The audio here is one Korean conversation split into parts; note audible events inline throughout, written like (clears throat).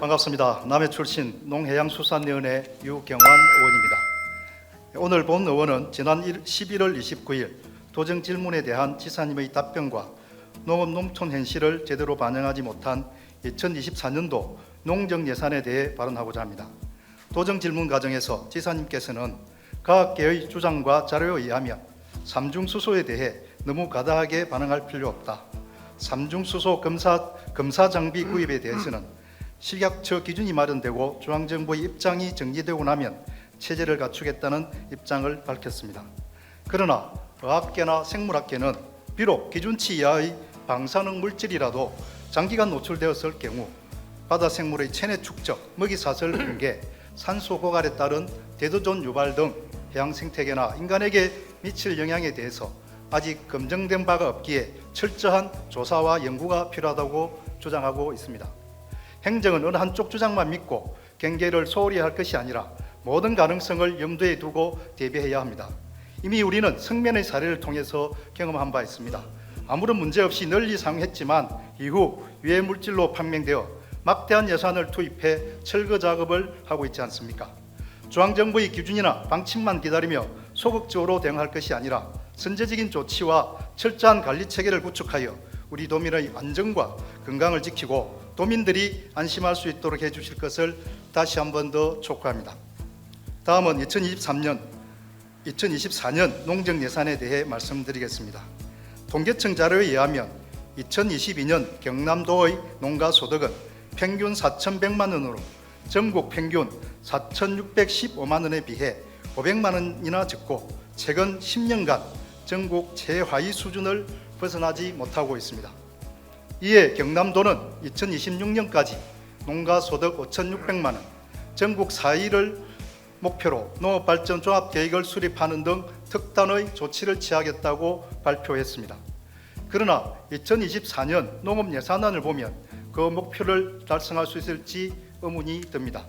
반갑습니다. 남해 출신 농해양수산위원회 유경환 의원입니다. 오늘 본 의원은 지난 11월 29일 도정 질문에 대한 지사님의 답변과 농업 농촌 현실을 제대로 반영하지 못한 2024년도 농정 예산에 대해 발언하고자 합니다. 도정 질문 과정에서 지사님께서는 과학계의 주장과 자료에 의하면 삼중수소에 대해 너무 과다하게 반응할 필요 없다. 삼중수소 검사 검사 장비 구입에 대해서는 식약처 기준이 마련되고 중앙 정부의 입장이 정리되고 나면 체제를 갖추겠다는 입장을 밝혔습니다. 그러나 의학계나 생물학계는 비록 기준치 이하의 방사능 물질이라도 장기간 노출되었을 경우 바다 생물의 체내 축적, 먹이 사슬 붕괴, (clears throat) 산소 고갈에 따른 대도존 유발 등 해양 생태계나 인간에게 미칠 영향에 대해서 아직 검증된 바가 없기에 철저한 조사와 연구가 필요하다고 주장하고 있습니다. 행정은 어느 한쪽 주장만 믿고 경계를 소홀히 할 것이 아니라 모든 가능성을 염두에 두고 대비해야 합니다. 이미 우리는 성면의 사례를 통해서 경험한 바 있습니다. 아무런 문제 없이 널리 사용했지만 이후 유해 물질로 판명되어 막대한 예산을 투입해 철거 작업을 하고 있지 않습니까? 중앙정부의 기준이나 방침만 기다리며 소극적으로 대응할 것이 아니라 선제적인 조치와 철저한 관리 체계를 구축하여 우리 도민의 안전과 건강을 지키고 도민들이 안심할 수 있도록 해주실 것을 다시 한 번 더 촉구합니다. 다음은 2023년 2024년 농정 예산에 대해 말씀드리겠습니다. 통계청 자료에 의하면 2022년 경남도의 농가 소득은 평균 4,100만 원으로 전국 평균 4,615만 원에 비해 500만 원이나 적고 최근 10년간 전국 최하위 수준을 벗어나지 못하고 있습니다. 이에 경남도는 2026년까지 농가 소득 5,600만 원, 전국 4위를 목표로 농업발전 종합계획을 수립하는 등 특단의 조치를 취하겠다고 발표했습니다. 그러나 2024년 농업 예산안을 보면 그 목표를 달성할 수 있을지 의문이 듭니다.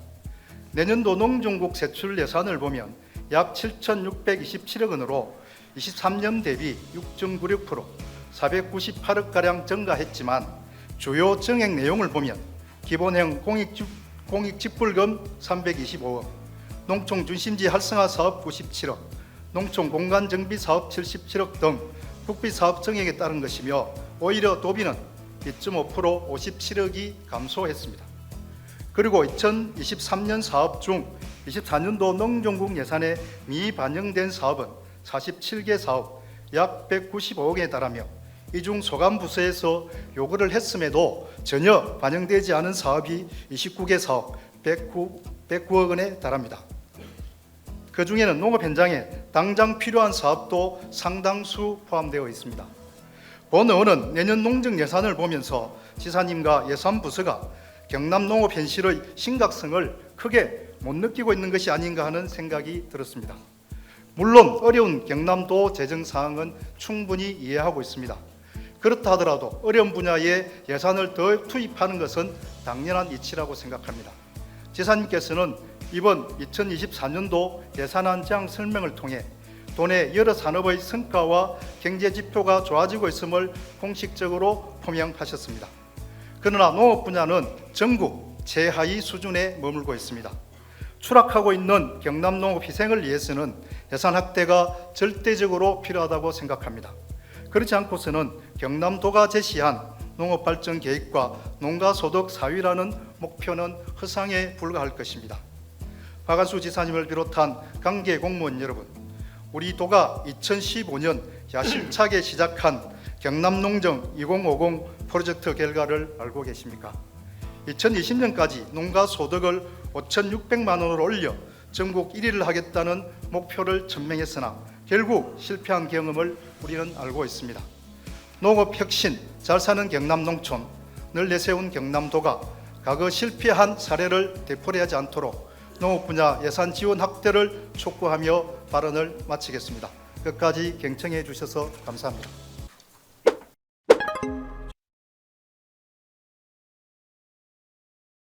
내년도 농정국 세출 예산을 보면 약 7,627억 원으로 23년 대비 6.96% 498억 가량 증가했지만 주요 정액 내용을 보면 기본형 공익집, 공익집불금 325억, 농촌 중심지 활성화 사업 97억, 농촌 공간 정비 사업 77억 등 국비 사업 정액에 따른 것이며 오히려 도비는 2.5% 57억이 감소했습니다. 그리고 2023년 사업 중 24년도 농정국 예산에 미반영된 사업은 47개 사업 약 195억에 달하며 이 중 소감 부서에서 요구를 했음에도 전혀 반영되지 않은 사업이 29개 사업 109, 109억 원에 달합니다. 그 중에는 농업 현장에 당장 필요한 사업도 상당수 포함되어 있습니다. 본 의원은 내년 농정 예산을 보면서 지사님과 예산부서가 경남 농업 현실의 심각성을 크게 못 느끼고 있는 것이 아닌가 하는 생각이 들었습니다. 물론 어려운 경남도 재정 상황은 충분히 이해하고 있습니다. 그렇다 하더라도 어려운 분야에 예산을 더 투입하는 것은 당연한 이치라고 생각합니다. 지사님께서는 이번 2024년도 예산안 제안 설명을 통해 도내 여러 산업의 성과와 경제 지표가 좋아지고 있음을 공식적으로 표명하셨습니다. 그러나 농업 분야는 전국 최하위 수준에 머물고 있습니다. 추락하고 있는 경남 농업 희생을 위해서는 예산 확대가 절대적으로 필요하다고 생각합니다. 그렇지 않고서는 경남도가 제시한 농업 발전 계획과 농가 소득 4위라는 목표는 허상에 불과할 것입니다. 박한수 지사님을 비롯한 관계 공무원 여러분, 우리 도가 2015년 야심차게 시작한 경남농정 2050 프로젝트 결과를 알고 계십니까? 2020년까지 농가 소득을 5,600만 원으로 올려 전국 1위를 하겠다는 목표를 천명했으나 결국 실패한 경험을 우리는 알고 있습니다. 농업 혁신, 잘 사는 경남 농촌, 늘 내세운 경남도가 과거 실패한 사례를 되풀이하지 않도록 농업 분야 예산 지원 확대를 촉구하며 발언을 마치겠습니다. 끝까지 경청해 주셔서 감사합니다.